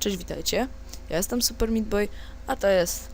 Cześć, witajcie. Ja jestem Super Meat Boy, a to jest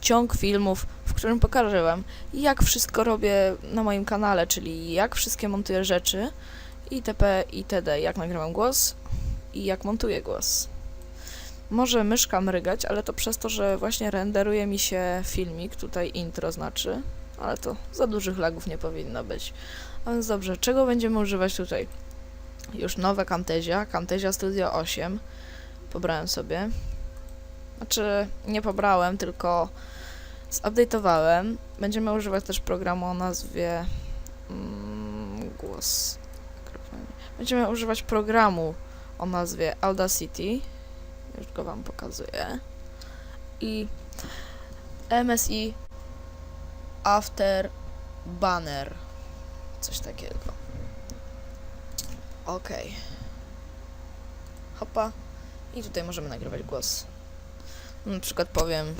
ciąg filmów, w którym pokażę wam, jak wszystko robię na moim kanale, czyli jak wszystkie montuję rzeczy, itp. itd. Jak nagrywam głos i jak montuję głos. Może myszka mrygać, ale to przez to, że właśnie renderuje mi się filmik, tutaj intro znaczy, ale to za dużych lagów nie powinno być. A więc dobrze, czego będziemy używać tutaj? Już nowe Camtasia, Camtasia Studio 8. Pobrałem sobie. Znaczy, nie pobrałem, tylko zupdate'owałem. Będziemy używać też programu o nazwie mm, głos. Będziemy używać programu o nazwie Audacity. Już go wam pokazuję. I MSI After Banner. Coś takiego. Okej. Hopa. I tutaj możemy nagrywać głos. Na przykład powiem.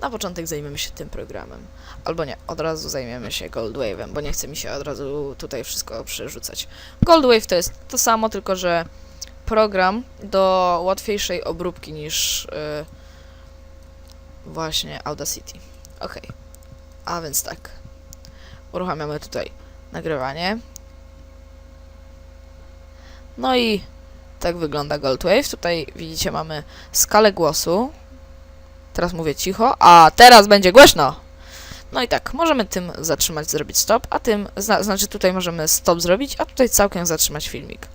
Na początek zajmiemy się tym programem. Albo nie, od razu zajmiemy się Goldwave'em, bo nie chce mi się od razu tutaj wszystko przerzucać. Goldwave to jest to samo, tylko że program do łatwiejszej obróbki niż yy, właśnie Audacity. Ok. A więc tak. Uruchamiamy tutaj nagrywanie. No i tak wygląda Goldwave. Tutaj widzicie mamy skalę głosu. Teraz mówię cicho, a teraz będzie głośno. No i tak, możemy tym zatrzymać, zrobić stop, a tym, zna, znaczy tutaj możemy stop zrobić, a tutaj całkiem zatrzymać filmik.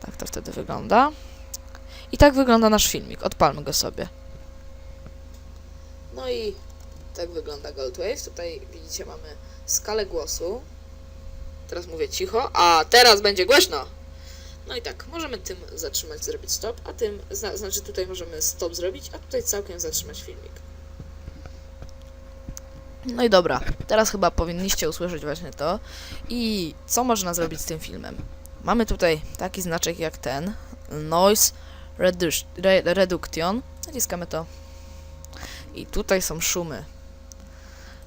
Tak to wtedy wygląda. I tak wygląda nasz filmik. Odpalmy go sobie. No i tak wygląda Goldwave. Tutaj widzicie mamy skalę głosu. Teraz mówię cicho, a teraz będzie głośno. No i tak, możemy tym zatrzymać, zrobić stop, a tym, zna, znaczy tutaj możemy stop zrobić, a tutaj całkiem zatrzymać filmik. No i dobra, teraz chyba powinniście usłyszeć właśnie to. I co można zrobić z tym filmem? Mamy tutaj taki znaczek jak ten, Noise reduc- re Reduction. Naciskamy to. I tutaj są szumy.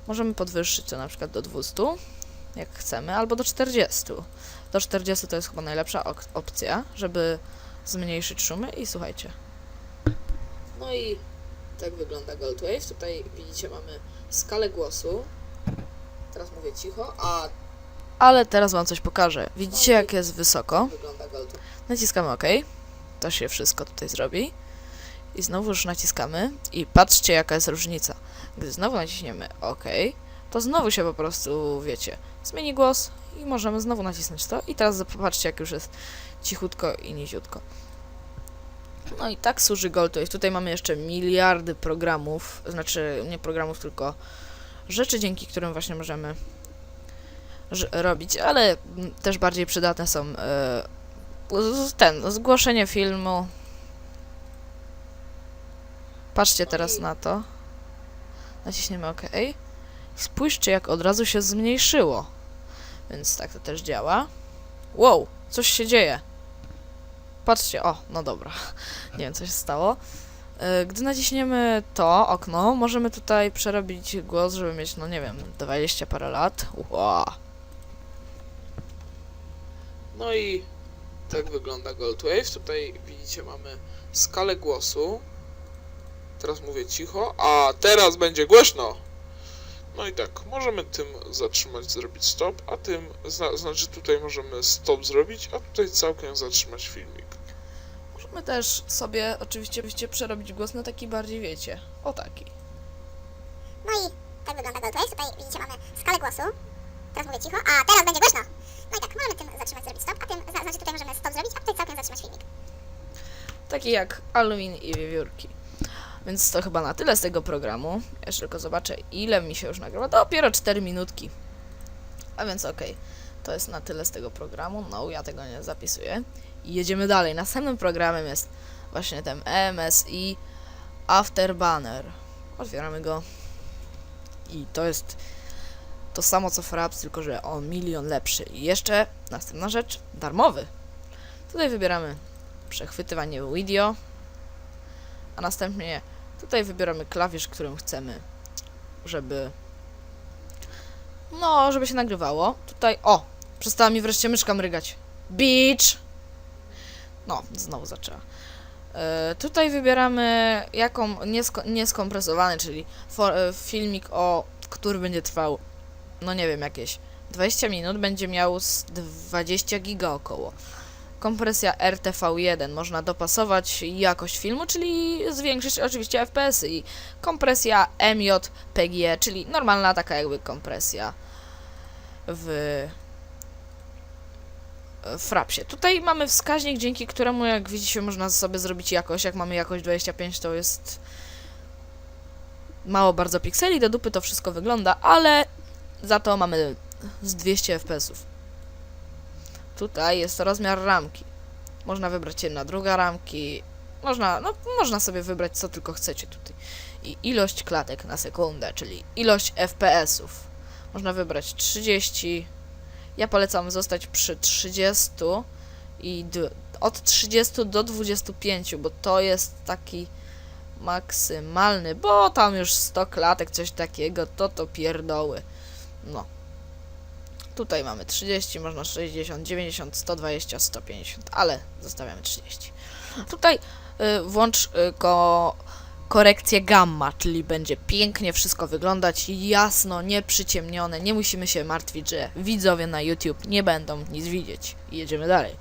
Możemy podwyższyć to na przykład do 200, jak chcemy, albo do 40. Do 40 to jest chyba najlepsza ok- opcja, żeby zmniejszyć szumy i słuchajcie. No i tak wygląda Goldwave. Tutaj widzicie mamy skalę głosu. Teraz mówię cicho, a... Ale teraz wam coś pokażę. Widzicie jak jest wysoko? Naciskamy OK. To się wszystko tutaj zrobi. I znowu już naciskamy i patrzcie jaka jest różnica. Gdy znowu naciśniemy OK, to znowu się po prostu, wiecie, zmieni głos i możemy znowu nacisnąć to. I teraz popatrzcie, jak już jest cichutko i niziutko. No i tak służy Goldwave. Tutaj mamy jeszcze miliardy programów, znaczy nie programów, tylko rzeczy, dzięki którym właśnie możemy robić, ale też bardziej przydatne są e, ten, zgłoszenie filmu. Patrzcie teraz na to. Naciśniemy OK. Spójrzcie, jak od razu się zmniejszyło. Więc tak to też działa. Wow, coś się dzieje. Patrzcie, o, no dobra. Nie wiem, co się stało. E, Gdy naciśniemy to okno, możemy tutaj przerobić głos, żeby mieć, no nie wiem, 20 parę lat. Wow. No i tak wygląda Goldwave. Tutaj widzicie mamy skalę głosu. Teraz mówię cicho, a teraz będzie głośno. No i tak, możemy tym zatrzymać, zrobić stop, a tym, zna, znaczy tutaj możemy stop zrobić, a tutaj całkiem zatrzymać filmik. Możemy też sobie oczywiście, oczywiście przerobić głos na taki bardziej, wiecie, o taki. No i tak wygląda Goldwave. Tutaj widzicie mamy skalę głosu. Teraz mówię cicho, a teraz będzie głośno. No i tak, możemy tym zatrzymać, zrobić stop, a tym, zna- znaczy tutaj możemy stop zrobić, a tutaj całkiem zatrzymać filmik. Taki jak Halloween i wiewiórki. Więc to chyba na tyle z tego programu. Jeszcze tylko zobaczę, ile mi się już nagrywa. Dopiero 4 minutki. A więc okej, to jest na tyle z tego programu. No, ja tego nie zapisuję. I jedziemy dalej. Następnym programem jest właśnie ten MSI Afterbanner. Otwieramy go. I to jest to samo co Fraps, tylko że o milion lepszy. I jeszcze następna rzecz, darmowy. Tutaj wybieramy przechwytywanie video, a następnie tutaj wybieramy klawisz, którym chcemy, żeby no, żeby się nagrywało. Tutaj, o, przestała mi wreszcie myszka mrygać. Beach! No, znowu zaczęła. E, tutaj wybieramy jaką niesko, nieskompresowany, czyli for, e, filmik, o, który będzie trwał, no nie wiem, jakieś 20 minut, będzie miał z 20 giga około. Kompresja RTV1 można dopasować jakość filmu, czyli zwiększyć oczywiście FPS-y i kompresja MJPG, czyli normalna taka jakby kompresja w Frapsie. Tutaj mamy wskaźnik, dzięki któremu, jak widzicie, można sobie zrobić jakość. Jak mamy jakość 25, to jest mało bardzo pikseli, do dupy to wszystko wygląda, ale za to mamy z 200 FPS-ów. Tutaj jest rozmiar ramki. Można wybrać jedna, druga ramki. Można, no, można sobie wybrać co tylko chcecie tutaj. I ilość klatek na sekundę, czyli ilość FPS-ów. Można wybrać 30. Ja polecam zostać przy 30 i od 30 do 25, bo to jest taki maksymalny, bo tam już 100 klatek, coś takiego, to to pierdoły. No. Tutaj mamy 30, można 60, 90, 120, 150, ale zostawiamy 30. Tutaj y, włącz y, ko korekcję gamma, czyli będzie pięknie wszystko wyglądać, jasno, nieprzyciemnione, nie musimy się martwić, że widzowie na YouTube nie będą nic widzieć. Jedziemy dalej.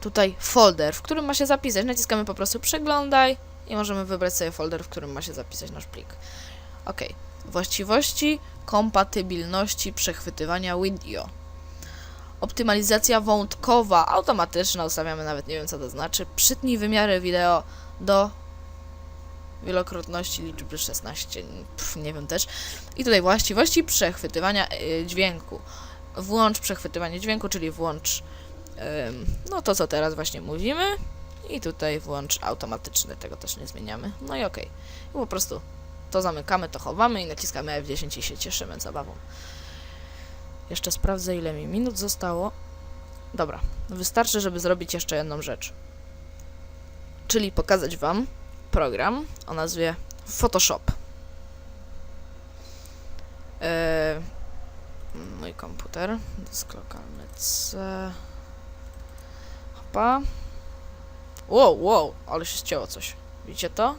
Tutaj folder, w którym ma się zapisać. Naciskamy po prostu przeglądaj i możemy wybrać sobie folder, w którym ma się zapisać nasz plik. Ok. Właściwości kompatybilności przechwytywania video. Optymalizacja wątkowa, automatyczna, ustawiamy nawet, nie wiem co to znaczy. Przytnij wymiary wideo do wielokrotności liczby 16, pf, nie wiem też. I tutaj właściwości przechwytywania y, dźwięku. Włącz przechwytywanie dźwięku, czyli włącz ym, no to co teraz właśnie mówimy. I tutaj włącz automatyczny, tego też nie zmieniamy. No i. I po prostu to zamykamy, to chowamy i naciskamy F10 i się cieszymy zabawą. Jeszcze sprawdzę ile mi minut zostało. Dobra, wystarczy, żeby zrobić jeszcze jedną rzecz. Czyli pokazać Wam program o nazwie Photoshop. Eee, mój komputer, dysk lokalny C. Hopa. Wow, wow, ale się ścięło coś. Widzicie to?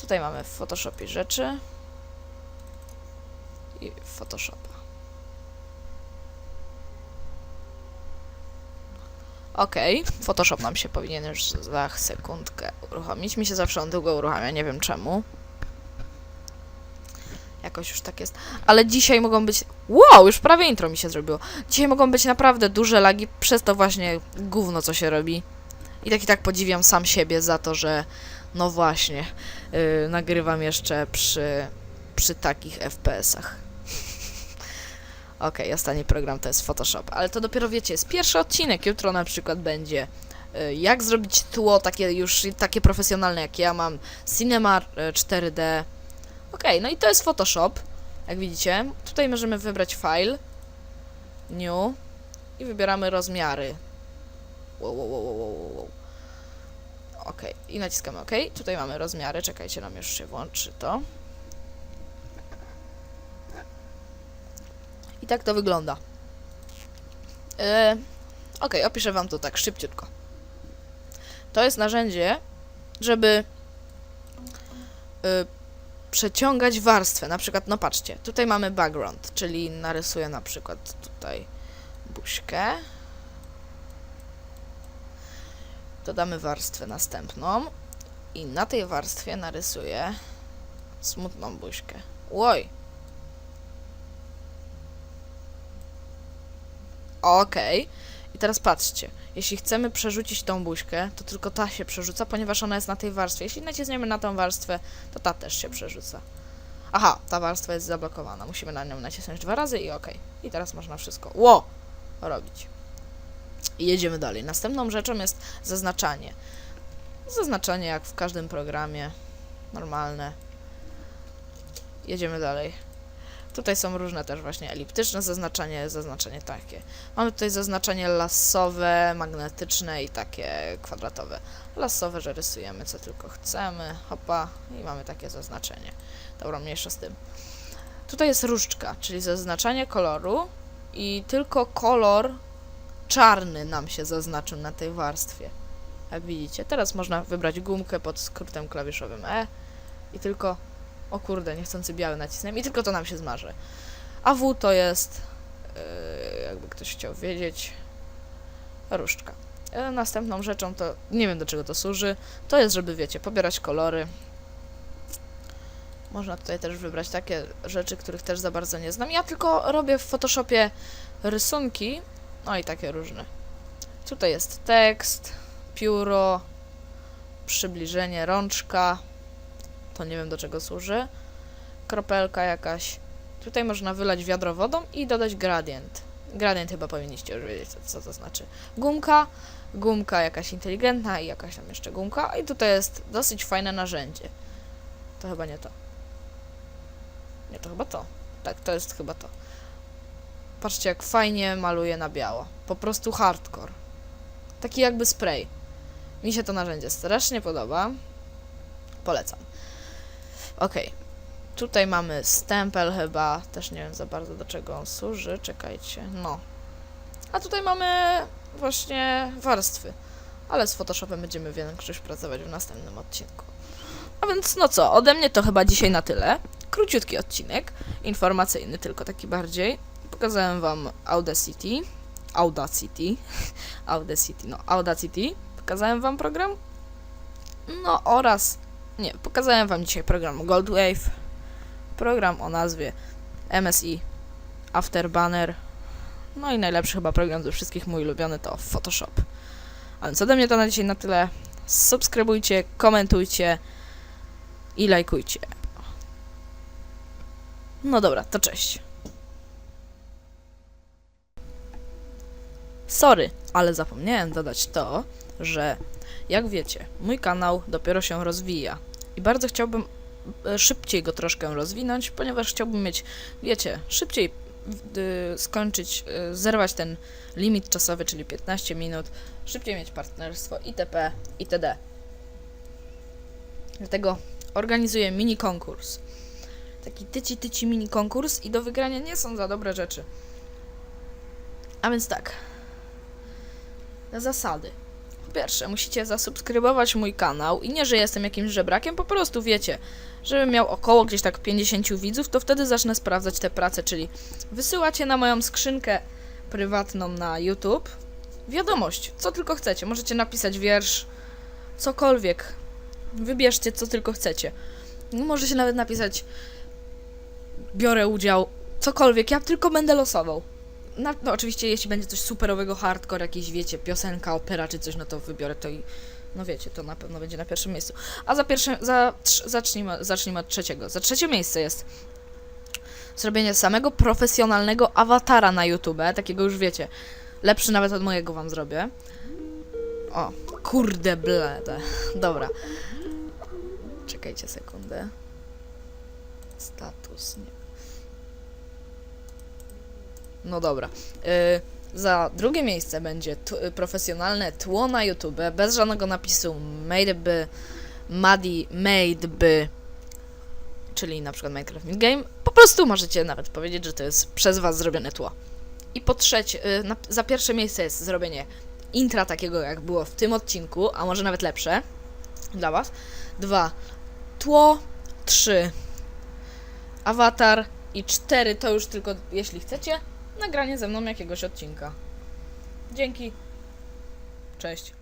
Tutaj mamy w Photoshopie rzeczy. I Photoshopa. Okej, Photoshop nam się powinien już za sekundkę uruchomić. Mi się zawsze on długo uruchamia, nie wiem czemu. Jakoś już tak jest. Ale dzisiaj mogą być. Wow, już prawie intro mi się zrobiło. Dzisiaj mogą być naprawdę duże lagi przez to właśnie gówno, co się robi. I tak i tak podziwiam sam siebie za to, że no właśnie, yy, nagrywam jeszcze przy, przy takich FPS-ach. Okej, ostatni program to jest Photoshop, ale to dopiero wiecie, jest pierwszy odcinek, jutro na przykład będzie y, jak zrobić tło takie już takie profesjonalne jak ja mam, Cinema y, 4D. Okej, no i to jest Photoshop, jak widzicie. Tutaj możemy wybrać file, new i wybieramy rozmiary. Wow, wow, wow, wow, wow, Okej, i naciskamy OK. Tutaj mamy rozmiary, czekajcie, nam już się włączy to. I tak to wygląda. E, ok, opiszę wam to tak szybciutko. To jest narzędzie, żeby y, przeciągać warstwę. Na przykład, no patrzcie, tutaj mamy background, czyli narysuję na przykład tutaj buźkę. Dodamy warstwę następną i na tej warstwie narysuję smutną buźkę. Oj, Okej. I teraz patrzcie. Jeśli chcemy przerzucić tą buźkę, to tylko ta się przerzuca, ponieważ ona jest na tej warstwie. Jeśli naciśniemy na tą warstwę, to ta też się przerzuca. Aha, ta warstwa jest zablokowana. Musimy na nią nacisnąć dwa razy i okej. I teraz można wszystko ło robić. I jedziemy dalej. Następną rzeczą jest zaznaczanie. Zaznaczanie jak w każdym programie. Normalne. Jedziemy dalej. Tutaj są różne też właśnie eliptyczne zaznaczenie, zaznaczenie takie. Mamy tutaj zaznaczenie lasowe, magnetyczne i takie kwadratowe. Lasowe, że rysujemy co tylko chcemy, hopa i mamy takie zaznaczenie. Dobra, mniejsza z tym. Tutaj jest różdżka, czyli zaznaczanie koloru i tylko kolor czarny nam się zaznaczył na tej warstwie. Jak widzicie, teraz można wybrać gumkę pod skrótem klawiszowym E i tylko, o kurde, niechcący biały nacisnąłem i tylko to nam się zmarzy. A W to jest, yy, jakby ktoś chciał wiedzieć, różdżka. E, Następną rzeczą to, nie wiem do czego to służy, to jest, żeby wiecie, pobierać kolory. Można tutaj też wybrać takie rzeczy, których też za bardzo nie znam. Ja tylko robię w Photoshopie rysunki, no i takie różne. Tutaj jest tekst, pióro, przybliżenie, rączka. To nie wiem do czego służy. Kropelka jakaś. Tutaj można wylać wiadro wodą i dodać gradient. Gradient chyba powinniście już wiedzieć, co, to znaczy. Gumka, gumka jakaś inteligentna i jakaś tam jeszcze gumka. I tutaj jest dosyć fajne narzędzie. To chyba nie to. Nie, to chyba to. Tak, to jest chyba to. Patrzcie, jak fajnie maluje na biało. Po prostu hardcore. Taki jakby spray. Mi się to narzędzie strasznie podoba. Polecam. Okej. Tutaj mamy stempel chyba. Też nie wiem za bardzo do czego on służy. Czekajcie. No. A tutaj mamy właśnie warstwy. Ale z Photoshopem będziemy większość pracować w następnym odcinku. A więc no co, ode mnie to chyba dzisiaj na tyle. Króciutki odcinek, informacyjny tylko taki bardziej. Pokazałem wam Audacity, Audacity, Audacity, no Audacity. Pokazałem wam program. No oraz, nie, pokazałem wam dzisiaj program Goldwave. Program o nazwie MSI Afterbanner. No i najlepszy chyba program ze wszystkich mój ulubiony to Photoshop. A więc ode mnie to na dzisiaj na tyle. Subskrybujcie, komentujcie i lajkujcie. No dobra, to cześć. Sorry, ale zapomniałem dodać to, że jak wiecie, mój kanał dopiero się rozwija i bardzo chciałbym e, szybciej go troszkę rozwinąć, ponieważ chciałbym mieć, wiecie, szybciej y, skończyć, y, zerwać ten limit czasowy, czyli 15 minut, szybciej mieć partnerstwo itp. itd. Dlatego organizuję mini konkurs. Taki tyci tyci mini konkurs i do wygrania nie są za dobre rzeczy. A więc tak. Zasady. Po pierwsze, musicie zasubskrybować mój kanał i nie, że jestem jakimś żebrakiem, po prostu wiecie, żebym miał około gdzieś tak 50 widzów, to wtedy zacznę sprawdzać te prace, czyli wysyłacie na moją skrzynkę prywatną na YouTube wiadomość, co tylko chcecie. Możecie napisać wiersz, cokolwiek. Wybierzcie, co tylko chcecie. Możecie nawet napisać biorę udział, cokolwiek, ja tylko będę losował. Na, no oczywiście, jeśli będzie coś superowego, hardcore, jakieś, wiecie, piosenka, opera czy coś, no to wybiorę to i, no wiecie, to na pewno będzie na pierwszym miejscu. A za pierwsze, za, trz- zacznijmy, zacznijmy od trzeciego. Za trzecie miejsce jest zrobienie samego profesjonalnego awatara na YouTube, takiego już wiecie, lepszy nawet od mojego wam zrobię. O, kurde blede. Dobra. Czekajcie sekundę. Status, nie. No dobra. Y, za drugie miejsce będzie profesjonalne tło na YouTube, bez żadnego napisu made by, muddy, made by, czyli na przykład Minecraft Mid Game. Po prostu możecie nawet powiedzieć, że to jest przez was zrobione tło. I po trzecie, y, na, za pierwsze miejsce jest zrobienie intra takiego, jak było w tym odcinku, a może nawet lepsze dla was. Dwa, tło. Trzy, awatar. I cztery to już tylko, jeśli chcecie, nagranie ze mną jakiegoś odcinka. Dzięki. Cześć.